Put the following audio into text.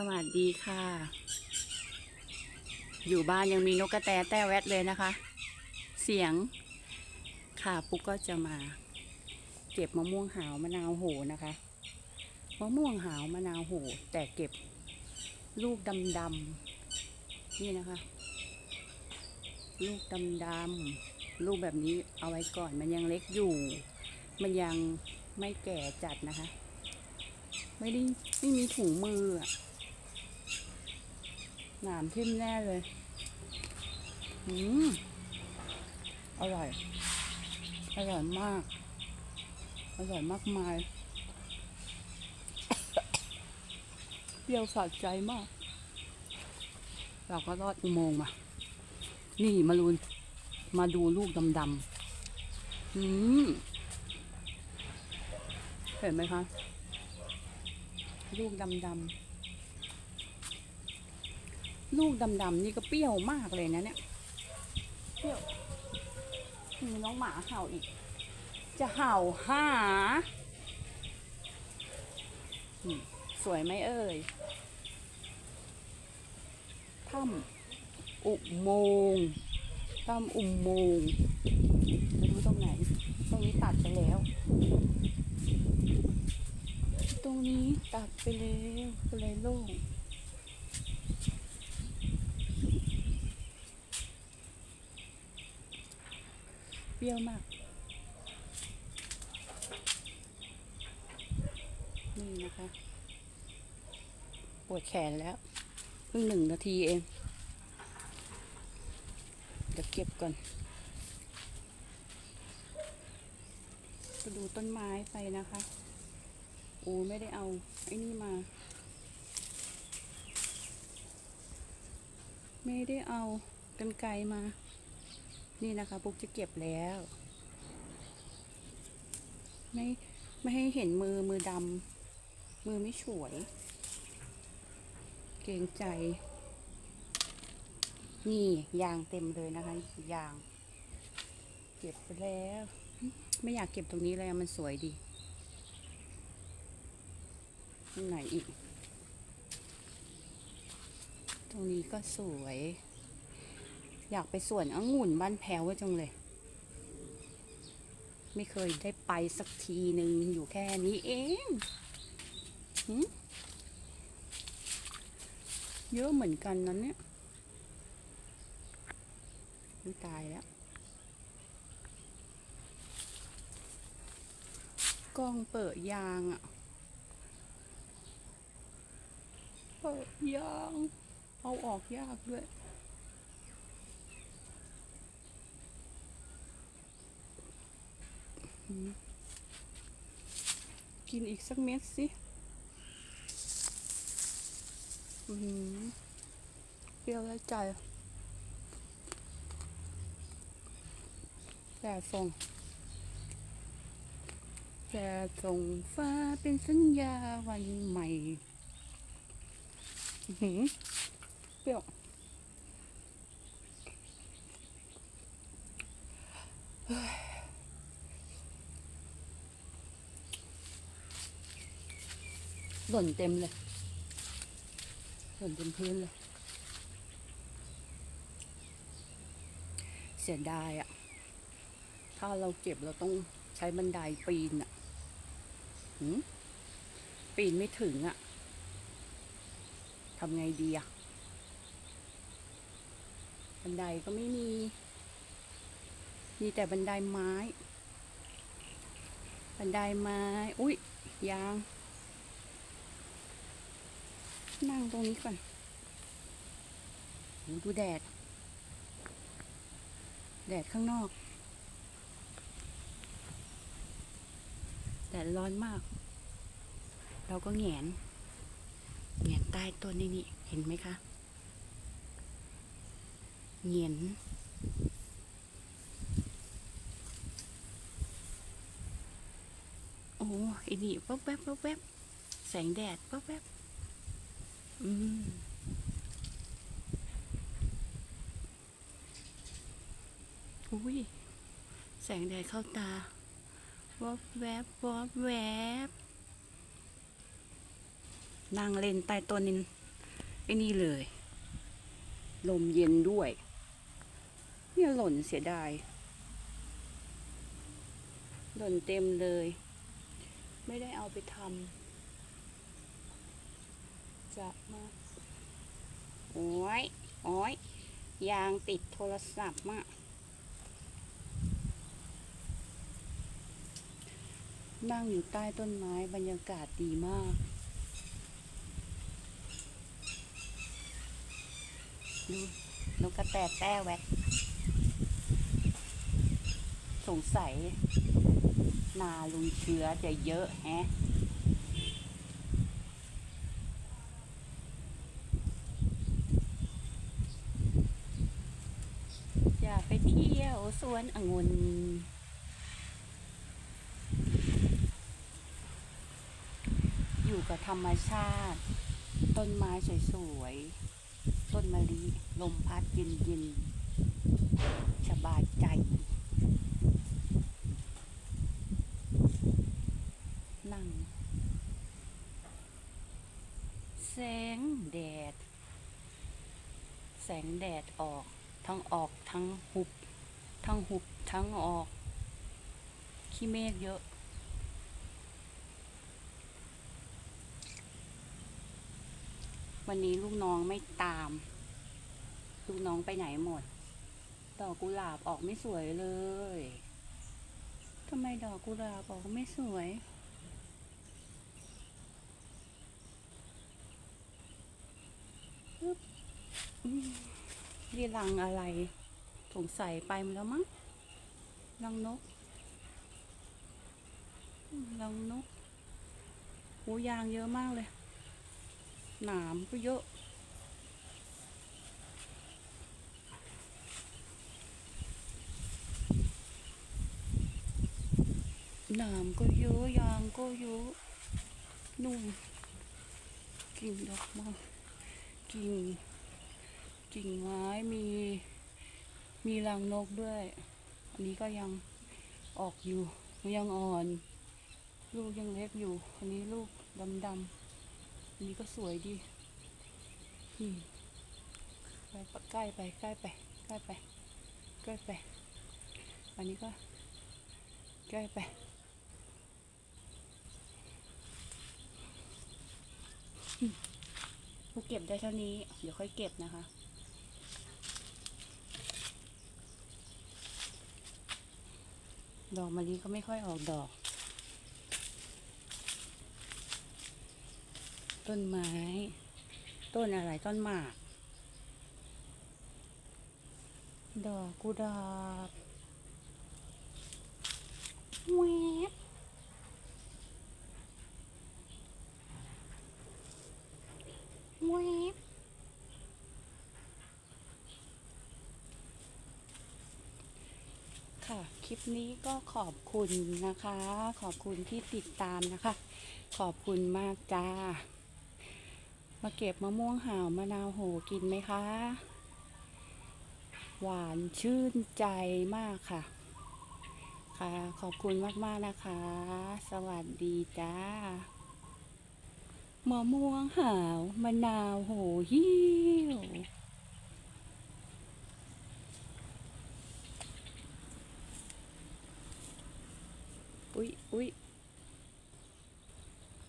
สวัสดีค่ะ อยู่บ้านยังมีนกกระแตแต้แวดเลยนะคะ เสียง ค่ะปุ๊กก็จะมา เก็บมะม่วงหาวมะนาวโหนะคะมะม่วงหาวมะนาวโหแต่เก็บลูกดำๆนี่นะคะ ลูกดำๆลูกแบบนี้เอาไว้ก่อนมันยังเล็กอยู่ มันยังไม่แก่จัดนะคะ ไม่ได้ไม่มีถุงมืออะ หนามทิ่มแน่เลย อืม อร่อย อร่อยมาก อร่อยมากมาย เปรี้ยวสะใจมาก เราก็รอดอุโมงค์มา นี่มาลูนมาดูลูกดำๆ อืม เห็นไหมคะ ลูกดำๆ ลูกดำๆนี่ก็เปรี้ยวมากเลยนะเนี่ย เปรี้ยว มีน้องหมาเห่าอีก จะเห่าหาสวยไหมเอ่ยถ้ำอุโมงค์ถ้ำอุโมงค์ไม่รู้ตรงไหน ตรงนี้ตัดไปแล้ว ตรงนี้ตัดไปแล้วก็เลยโล่ง เปรี้ยวมาก นี่นะคะ ปวดแขนแล้ว เพิ่งหนึ่งนาทีเอง เดี๋ยวเก็บก่อนก็ดูต้นไม้ไปนะคะ โอ้ไม่ได้เอา ไอ้นี่มา ไม่ได้เอากันไกลมา นี่นะคะปุ๊กจะเก็บแล้ว ไม่ไม่ให้เห็นมือมือดำมือไม่ฉวย เกรงใจ นี่ยางเต็มเลยนะคะยาง เก็บไปแล้ว ไม่อยากเก็บตรงนี้เลยมันสวยดีตรงไหนอีก ตรงนี้ก็สวย อยากไปสวนองุ่นบ้านแพ้วจังเลย ไม่เคยได้ไปสักทีหนึ่งอยู่แค่นี้เองเยอะเหมือนกันนั้นเนี่ยตายแล้วกล้องเปิดยางอะ เปิดยาง เอาออกยากด้วย หืม กินอีกสักเม็ดสิเปรี้ยวและใจแต่ส่งแต่ส่งฟ้าเป็นสัญญาวันใหม่ เปรี้ยว หล่นเต็มเลย หล่นเต็มพื้นเลย เสียดายอะถ้าเราเก็บเราต้องใช้บันไดปีนอะหืมปีนไม่ถึงอะทำไงดีอะบันไดก็ไม่มี มีแต่บันไดไม้ บันไดไม้ อุ้ยยาง นั่งตรงนี้ก่อนดูแดด แดดข้างนอก แดดร้อนมาก เราก็แงนเงียนใต้ต้นนี่นี่เห็นไหมคะเงียนโอ้ไอ้นี่ป๊บแป๊บป๊บแป๊บแสงแดดป๊บแป๊บ อุ้ย แสงแดดเข้าตาวับแวบวับแวบนั่งเล่นใต้ต้นนินไอ้นี่เลย ลมเย็นด้วย เนี่ยหล่นเสียดาย หล่นเต็มเลย ไม่ได้เอาไปทำ จะมาโอ้ยโอ้ยยางติดโทรศัพท์มากนั่งอยู่ใต้ต้นไม้บรรยากาศดีมาก ดูนกกระแตแต้แวดสงสัย นาลุงเชื้อจะเยอะแฮะ อยากไปเที่ยว สวนองุ่นอยู่กับธรรมชาติ ต้นไม้สวยๆ ต้นมะลิลมพัดเย็นๆสบายใจ นั่ง แสงแดด แสงแดดออก ทั้งออกทั้งหุบ ทั้งหุบทั้งออก ขี้เมฆเยอะ วันนี้ลูกน้องไม่ตาม ลูกน้องไปไหนหมด ดอกกุหลาบออกไม่สวยเลยทำไมดอกกุหลาบออกไม่สวยนี่รังอะไร งสัยไปมแล้วมั้งรังนกรังนกหูยางเยอะมากเลย หนามก็เยอะหนามก็เยอะยางก็เยอะนู่นกิ่งดอกไม้กิ่งกิ่งไม้มี มีรังนกด้วย อันนี้ก็ยังออกอยู่ ยังอ่อน ลูกยังเล็กอยู่ อันนี้ลูกดำๆอันนี้ก็สวยดีไปใกล้ไปใกล้ไปใกล้ไปใกล้ไป อันนี้ก็ใกล้ไปกูเก็บได้เท่านี้ เดี๋ยวค่อยเก็บนะคะ ดอกมะลิก็ไม่ค่อยออกดอก ต้นไม้ ต้นอะไรต้นหมาก ดอกกุดาบแวบแวบค่ะ ค ลิปนี้ก็ขอบคุณนะคะ ขอบคุณที่ติดตามนะคะ ขอบคุณมากจ้า มาเก็บมะม่วงหาวมะนาวโหกินไหมคะ หวานชื่นใจมากค่ะ ค่ะ ขอบคุณมาก ๆ นะคะ สวัสดีจ้ามะม่วงหาวมะนาวโหหิ้ว อุ๊ยอุ๊ย